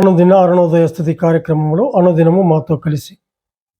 అనుదిన అరుణోదయ స్థుతి కార్యక్రమంలో అనుదినము మాతో కలిసి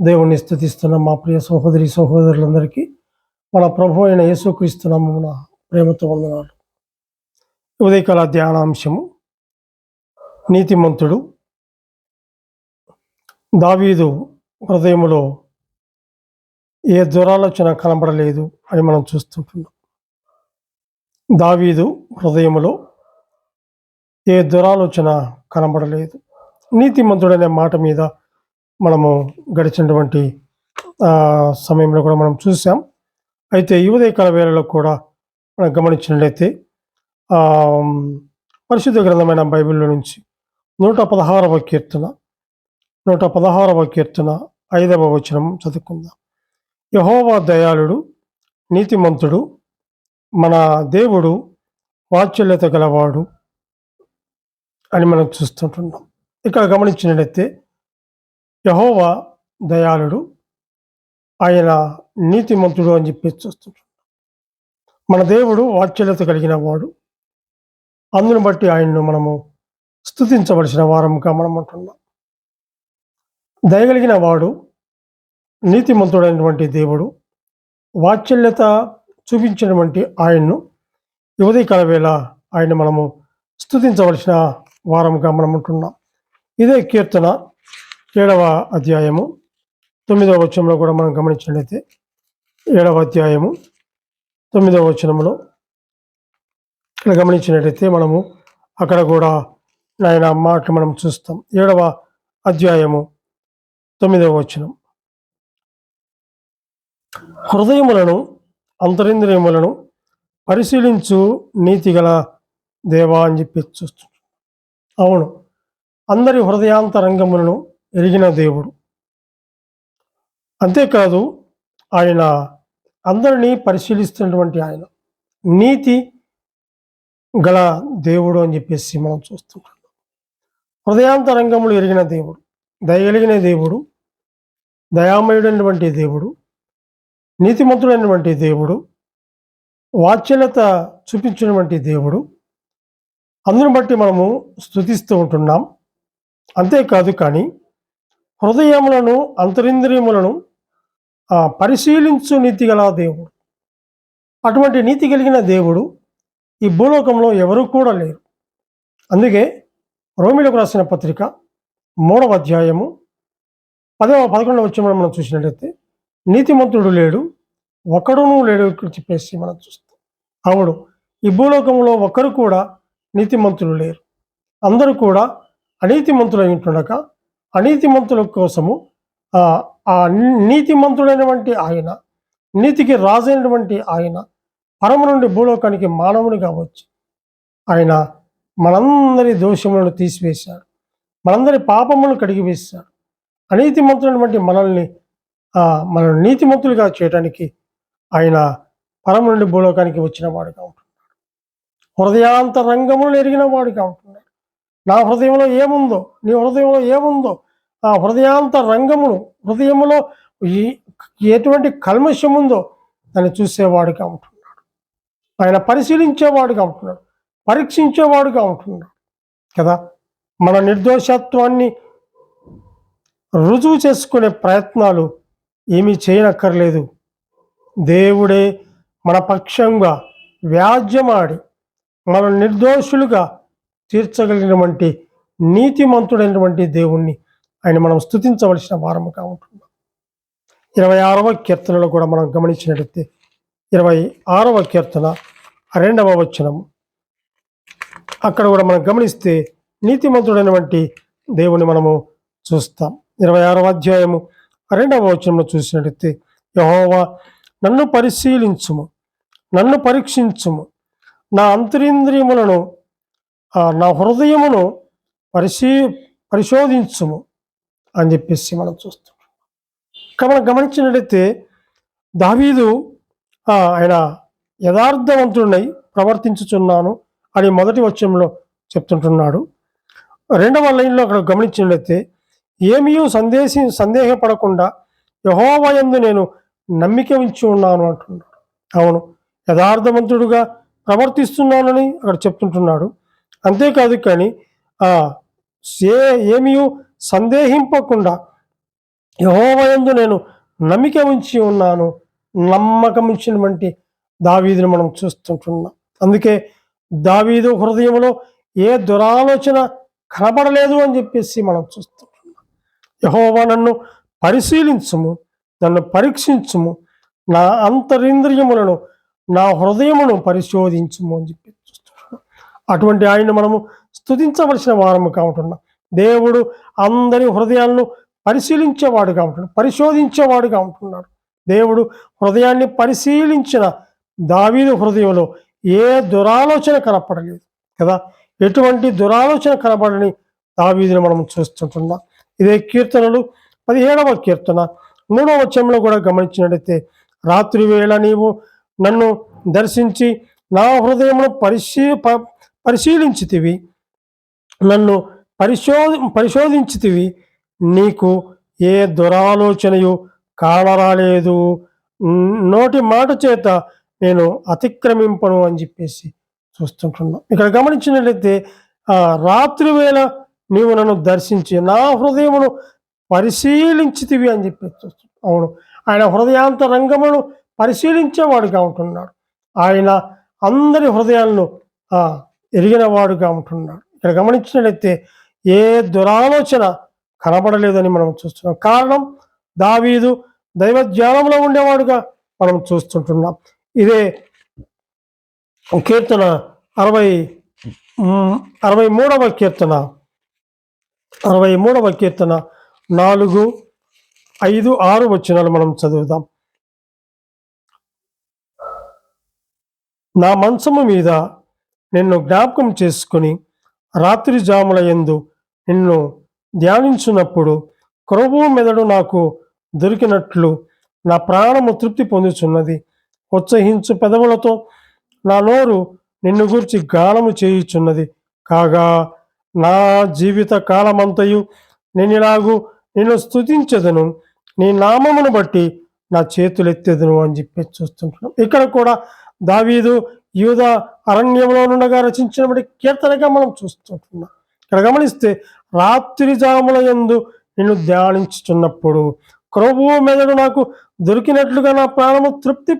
దేవుణ్ణి స్థుతిస్తున్న మా ప్రియ సహోదరి సహోదరులందరికీ మన ప్రభు అయిన యేసుక్రీస్తు నామమున ప్రేమతో వందనాలు. ఉదయకాల ధ్యానాంశము. నీతిమంతుడు దావీదు హృదయములో ఏ దురాలోచన కనబడలేదు అని మనం చూస్తుంటున్నాం. దావీదు హృదయములో ఏ దురాలోచన కనబడలేదు. నీతిమంతుడనే మాట మీద మనము గడిచినటువంటి సమయంలో కూడా మనం చూసాం అయితే ఈ వేళలో కూడా మనం గమనించినట్లయితే పరిశుద్ధ గ్రంథమైన బైబిల్లో నుంచి నూట పదహారవ కీర్తన నూట పదహారవ కీర్తన ఐదవ వచనం చదువుకుందాం. యహోవా దయాళుడు నీతిమంతుడు మన దేవుడు వాత్సల్యత గలవాడు అని మనం చూస్తుంటున్నాం. ఇక్కడ గమనించినట్లయితే యహోవా దయాళుడు ఆయన నీతిమంతుడు అని చెప్పి చూస్తుంటున్నాం. మన దేవుడు వాత్సల్యత కలిగిన వాడు. అందును బట్టి ఆయన్ను మనము స్థుతించవలసిన వారముగా మనం అంటున్నాం దయగలిగిన వాడు నీతిమంతుడైనటువంటి దేవుడు వాత్సల్యత చూపించినటువంటి ఆయన్ను యువతి కలవేళ ఆయన మనము స్థుతించవలసిన వారముగా మనం ఉంటున్నాం ఇదే కీర్తన ఏడవ అధ్యాయము. తొమ్మిదవ వచనంలో కూడా మనం గమనించినట్లయితే ఏడవ అధ్యాయము తొమ్మిదవ వచనంలో ఇక్కడ గమనించినట్లయితే మనము అక్కడ కూడా నాయన మాటలు మనం చూస్తాం. ఏడవ అధ్యాయము తొమ్మిదవ వచనం. హృదయములను అంతరింద్రియములను పరిశీలించు నీతిగల దేవా అని చెప్పి చూస్తున్నాడు అవును. అందరి హృదయాంతరంగములను ఎరిగిన దేవుడు. అంతేకాదు ఆయన అందరినీ పరిశీలిస్తున్నటువంటి ఆయన. నీతి గల దేవుడు అని చెప్పేసి మనం చూస్తున్నాం. హృదయాంతరంగములు ఎరిగిన దేవుడు దయగలిగిన దేవుడు దయామయుడైనటువంటి దేవుడు నీతిమంతుడైనటువంటి దేవుడు వాచ్యలత చూపించినటువంటి దేవుడు అందును బట్టి మనము స్థుతిస్తూ ఉంటున్నాం. అంతేకాదు కానీ హృదయములను అంతరింద్రియములను పరిశీలించు నీతి గల దేవుడు. అటువంటి నీతి కలిగిన దేవుడు ఈ భూలోకంలో ఎవరూ కూడా లేరు. అందుకే రోమిలకు రాసిన పత్రిక మూడవ అధ్యాయము పదవ పదకొండవ వచ్చి మనం చూసినట్లయితే నీతిమంతుడు లేడు ఒక్కడునూ లేడు చెప్పేసి మనం చూస్తాం. అవును ఈ భూలోకంలో ఒక్కరు కూడా నీతిమంతులు లేరు. అందరూ కూడా అనీతిమంతులు ఉంటుండగా అనీతిమంతుల కోసము ఆ ఆ నీతిమంతుడైనటువంటి ఆయన నీతికి రాజైనటువంటి ఆయన పరమ నుండి భూలోకానికి మానవునిగా వచ్చి ఆయన మనందరి దోషములను తీసివేశాడు. మనందరి పాపములను కడిగివేశాడు. అనీతిమంతులైనటువంటి మనల్ని మనం మన నీతిమంతులుగా చేయడానికి ఆయన పరమ నుండి భూలోకానికి వచ్చిన వాడుగా ఉంటుంది హృదయాంతరంగములు ఎరిగిన వాడిగా ఉంటున్నాడు నా హృదయంలో ఏముందో నీ హృదయంలో ఏముందో ఆ హృదయాంత రంగమును హృదయములో ఈ ఎటువంటి కల్మషం ఉందో దాన్ని చూసేవాడుగా ఉంటున్నాడు ఆయన పరిశీలించేవాడుగా ఉంటున్నాడు పరీక్షించేవాడుగా ఉంటున్నాడు కదా? మన నిర్దోషత్వాన్ని రుజువు చేసుకునే ప్రయత్నాలు ఏమీ చేయనక్కర్లేదు. దేవుడే మన పక్షంగా వ్యాజ్యమాడి మన నిర్దోషులుగా తీర్చగలిగినటువంటి నీతిమంతుడైనటువంటి దేవుణ్ణి ఆయన మనం స్థుతించవలసిన వారముగా ఉంటున్నాం. ఇరవై ఆరవ కీర్తనలో కూడా మనం గమనించినట్లయితే ఇరవై ఆరవ కీర్తన రెండవ వచనము అక్కడ కూడా మనం గమనిస్తే నీతిమంతుడైనటువంటి దేవుని మనము చూస్తాం. ఇరవై ఆరవ అధ్యాయము రెండవ వచనంలో చూసినట్లయితే యహోవా నన్ను పరిశీలించుము నన్ను పరీక్షించుము నా అంతరింద్రియములను నా హృదయమును పరిశీ పరిశోధించుము అని చెప్పేసి మనం చూస్తాం ఇక్కడ మనం గమనించినట్లయితే దావీదు ఆయన యథార్థవంతుడినై ప్రవర్తించుచున్నాను అని మొదటి వచ్చంలో చెప్తుంటున్నాడు. రెండవ లైన్లో అక్కడ గమనించినట్లయితే ఏమీ సందేశి సందేహపడకుండా యహోవయందు నేను నమ్మిక ఉంచి ఉన్నాను అంటున్నాడు. అవును యథార్థవంతుడుగా ప్రవర్తిస్తున్నానని అక్కడ చెప్తుంటున్నాడు. అంతేకాదు కానీ ఆ ఏ ఏమీ సందేహింపకుండా యహోవయందు నేను నమ్మిక ఉంచి ఉన్నాను నమ్మకం ఉంచినటువంటి దావీదుని మనం చూస్తుంటున్నాం. అందుకే దావీదు హృదయంలో ఏ దురాలోచన కనబడలేదు అని చెప్పేసి మనం చూస్తుంటున్నాం. యహోవా నన్ను పరిశీలించుము నన్ను పరీక్షించుము నా అంతరింద్రియములను నా హృదయమును పరిశోధించుము అని చెప్పి అటువంటి ఆయన మనము స్తుతించవలసిన వారము కావుతున్నాం దేవుడు అందరి హృదయాలను పరిశీలించేవాడుగా ఉంటున్నాడు పరిశోధించేవాడుగా ఉంటున్నాడు దేవుడు హృదయాన్ని పరిశీలించిన దావీదు హృదయంలో ఏ దురాలోచన కనపడలేదు కదా? ఎటువంటి దురాలోచన కనపడని దావీదుని మనం చూస్తుంటున్నాం. ఇదే కీర్తనలు పదిహేడవ కీర్తన. మూడవ వచనంలో కూడా గమనించినట్లయితే రాత్రి వేళ నీవు నన్ను దర్శించి నా హృదయమును పరిశీ పరిశీలించితివి. నన్ను పరిశోధ పరిశోధించితివి. నీకు ఏ దురాలోచనయు కానరాలేదు నోటి మాట చేత నేను అతిక్రమింపను అని చెప్పేసి చూస్తుంటున్నాం. ఇక్కడ గమనించినట్లయితే రాత్రి వేళ నీవు నన్ను దర్శించి నా హృదయమును పరిశీలించితివి అని చెప్పేసి చూస్తున్నాం. అవును. ఆయన హృదయాంత రంగమును పరిశీలించేవాడుగా ఉంటున్నాడు. ఆయన అందరి హృదయాలను ఎరిగినవాడుగా ఉంటున్నాడు. ఇక్కడ గమనించినట్లయితే ఏ దురాలోచన కనబడలేదని మనం చూస్తున్నాం. కారణం దావీదు దైవ జ్ఞానంలో ఉండేవాడుగా మనం చూస్తుంటున్నాం. ఇదే కీర్తన అరవై అరవై మూడవ కీర్తన అరవై మూడవ కీర్తన నాలుగు ఐదు ఆరు వచనాలు మనం చదువుదాం. నా మంచము మీద నిన్ను జ్ఞాపకం చేసుకుని రాత్రి జాముల యందు నిన్ను ధ్యానించున్నప్పుడు క్రొవ్వు మెదడు నాకు దొరికినట్లు నా ప్రాణము తృప్తి పొందుచున్నది. ఉత్సహించు పెదవులతో నా నోరు నిన్ను గురించి గానము చేయుచున్నది. కాగా నా జీవిత కాలమంతయు నేనిలాగు నిన్ను స్తుతించదను. నీ నామమును బట్టి నా చేతులెత్తేదను అని చెప్పి చూస్తుంటున్నాం. ఇక్కడ కూడా దావీదు యూద అరణ్యంలో నుండగా రచించినటువంటి కీర్తనగా మనం చూస్తుంటున్నాం ఇక్కడ గమనిస్తే రాత్రి జాముల యందు నిన్ను ధ్యానించుచున్నప్పుడు క్రొవ్వు మెదడు నాకు దొరికినట్లుగా నా ప్రాణము తృప్తి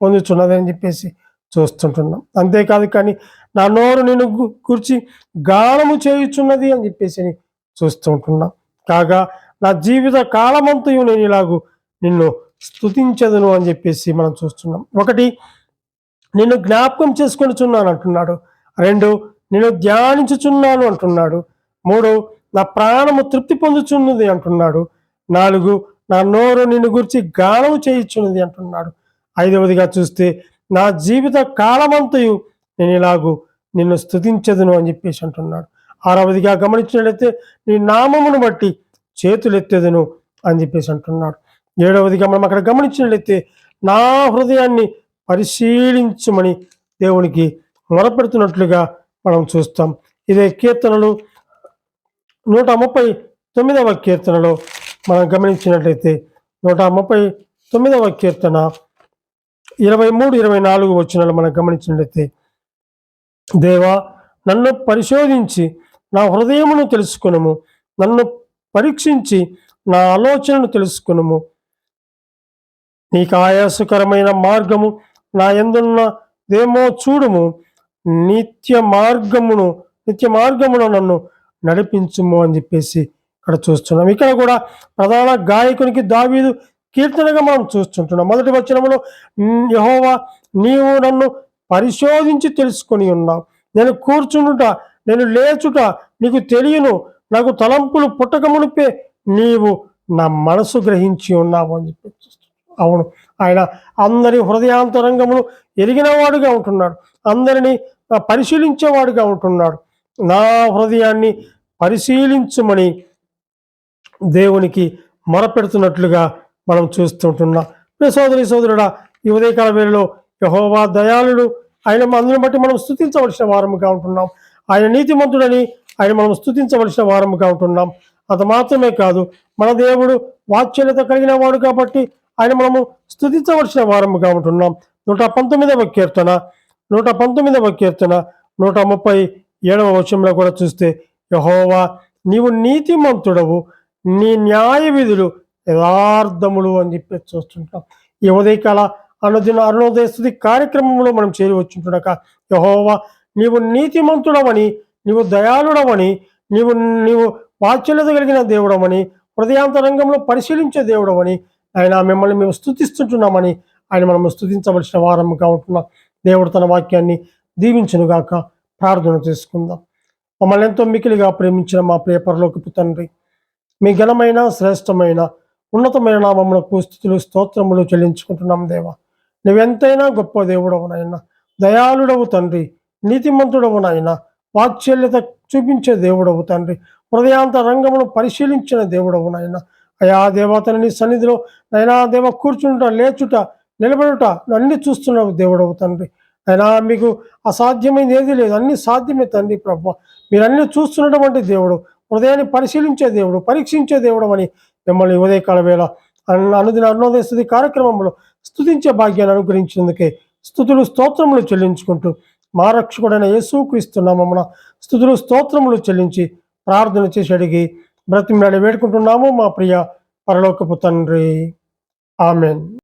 పొందుచున్నది అని చెప్పేసి చూస్తుంటున్నాం. అంతేకాదు కానీ నా నోరు నిన్ను కూర్చి గానము చేయుచున్నది అని చెప్పేసి చూస్తుంటున్నాం. కాగా నా జీవిత కాలమంతయు నేను ఇలాగూ నిన్ను స్థుతించదును అని చెప్పేసి మనం చూస్తున్నాం. ఒకటి నిన్ను జ్ఞాపకం చేసుకొనిచున్నాను అంటున్నాడు. రెండు నేను ధ్యానించుచున్నాను అంటున్నాడు. మూడు నా ప్రాణము తృప్తి పొందుచున్నది అంటున్నాడు. నాలుగు నా నోరు నిన్ను గురించి గానము చేయుచున్నది అంటున్నాడు. ఐదవదిగా చూస్తే నా జీవిత కాలమంతయు నేను ఇలాగు నిన్ను స్థుతించదును అని చెప్పేసి అంటున్నాడు. ఆరవదిగా గమనించినట్లయితే నీ నామమును బట్టి చేతులెత్తేదును అని చెప్పేసి అంటున్నాడు. ఏడవదిగా మనం అక్కడ గమనించినట్లయితే నా హృదయాన్ని పరిశీలించమని దేవునికి మొరపెడుతున్నట్లుగా మనం చూస్తాం. ఇదే కీర్తనలు నూట ముప్పై తొమ్మిదవ కీర్తనలో మనం గమనించినట్లయితే నూట ముప్పై తొమ్మిదవ కీర్తన ఇరవై మూడు ఇరవై నాలుగు వచ్చినాలు మనం గమనించినట్లయితే దేవా నన్ను పరిశోధించి నా హృదయమును తెలుసుకునము. నన్ను పరీక్షించి నా ఆలోచనను తెలుసుకునము. నీకు ఆయాసకరమైన మార్గము నా ఎందున్నదేమో చూడుము. నిత్య మార్గమును నిత్య మార్గమును నన్ను నడిపించుము అని చెప్పేసి ఇక్కడ చూస్తున్నాం. ఇక్కడ కూడా ప్రధాన గాయకునికి దావీదు కీర్తనగా మనం చూస్తుంటున్నాం. మొదటి వచనంలో యహోవా నీవు నన్ను పరిశోధించి తెలుసుకొని ఉన్నావు. నేను కూర్చుండుట నేను లేచుట నీకు తెలియను. నాకు తలంపులు పుట్టక మునిపే నీవు నా మనసు గ్రహించి ఉన్నావు అని చెప్పి అవును ఆయన అందరి హృదయాంతరంగమును ఎరిగినవాడుగా ఉంటున్నాడు. అందరినీ పరిశీలించేవాడుగా ఉంటున్నాడు. నా హృదయాన్ని పరిశీలించుమని దేవునికి మొరపెడుతున్నట్లుగా మనం చూస్తుంటున్నాం. సోదరి సోదరుడా ఈ ఉదయకాల వేళలో యహోవా దయాళుడు. ఆయన అందుని బట్టి మనం స్థుతించవలసిన వారముగా ఉంటున్నాం. ఆయన నీతిమంతుడని ఆయన మనం స్థుతించవలసిన వారముగా ఉంటున్నాం. అంత మాత్రమే కాదు మన దేవుడు వాత్సల్యత కలిగిన వాడు కాబట్టి ఆయన మనము స్థుతించవలసిన వారముగా ఉంటున్నాం. నూట పంతొమ్మిదవ కీర్తన నూట పంతొమ్మిదవ కీర్తన నూట ముప్పై ఏడవ వచనంలో కూడా చూస్తే యహోవా నీవు నీతిమంతుడవు నీ న్యాయ విధులు యథార్థములు అని చెప్పి చూస్తుంటాం. ఈ ఉదయకాల అనుదిన అరుణోదయ స్థుతి కార్యక్రమంలో మనం చేరి యహోవా నీవు నీతిమంతుడవని నీవు దయాళుడవని నీవు నీవు వాత్సల్యత కలిగిన దేవుడవని హృదయాంతరంగంలో పరిశీలించే దేవుడవని ఆయన మిమ్మల్ని మేము స్థుతిస్తుంటున్నామని ఆయన మనం స్థుతించవలసిన వారముగా ఉంటున్నాం. దేవుడు తన వాక్యాన్ని దీవించునుగాక ప్రార్థన చేసుకుందాం. మమ్మల్ని ఎంతో మికిలిగా ప్రేమించిన మా ప్రియ పరలోకపు తండ్రి మీ ఘనమైన శ్రేష్టమైన ఉన్నతమైన నామములకు స్థుతులు స్తోత్రములు చెల్లించుకుంటున్నాం దేవా. నువ్వెంతైనా గొప్ప దేవుడవు నాయన. దయాళుడవు తండ్రి నీతిమంతుడవు నాయన. వాత్సల్యత చూపించే దేవుడవు తండ్రి. హృదయాంత రంగమును పరిశీలించిన దేవుడవు నాయన. అయా దేవతని సన్నిధిలో నైనా దేవా కూర్చుంట లేచుట నిలబడుట అన్ని చూస్తున్నావు దేవుడవు తండ్రి. అయినా మీకు అసాధ్యమైనది ఏది లేదు. అన్ని సాధ్యమే తండ్రి ప్రభు. మీరు అన్ని చూస్తున్నటువంటి దేవుడు హృదయాన్ని పరిశీలించే దేవుడు పరీక్షించే దేవుడు అని మిమ్మల్ని ఉదయకాల వేళ అన్న అనుదిన అన్నోదయ స్థుతి కార్యక్రమంలో స్తుతించే భాగ్యాన్ని అనుగ్రహించినందుకే స్థుతులు స్తోత్రములు చెల్లించుకుంటూ మా రక్షకుడైన యేసుక్రీస్తున్నామన్న స్థుతులు స్తోత్రములు చెల్లించి ప్రార్థన చేసి అడిగి బ్రతిమలాడి వేడుకుంటున్నాము మా ప్రియ పరలోకపు తండ్రి. Amen.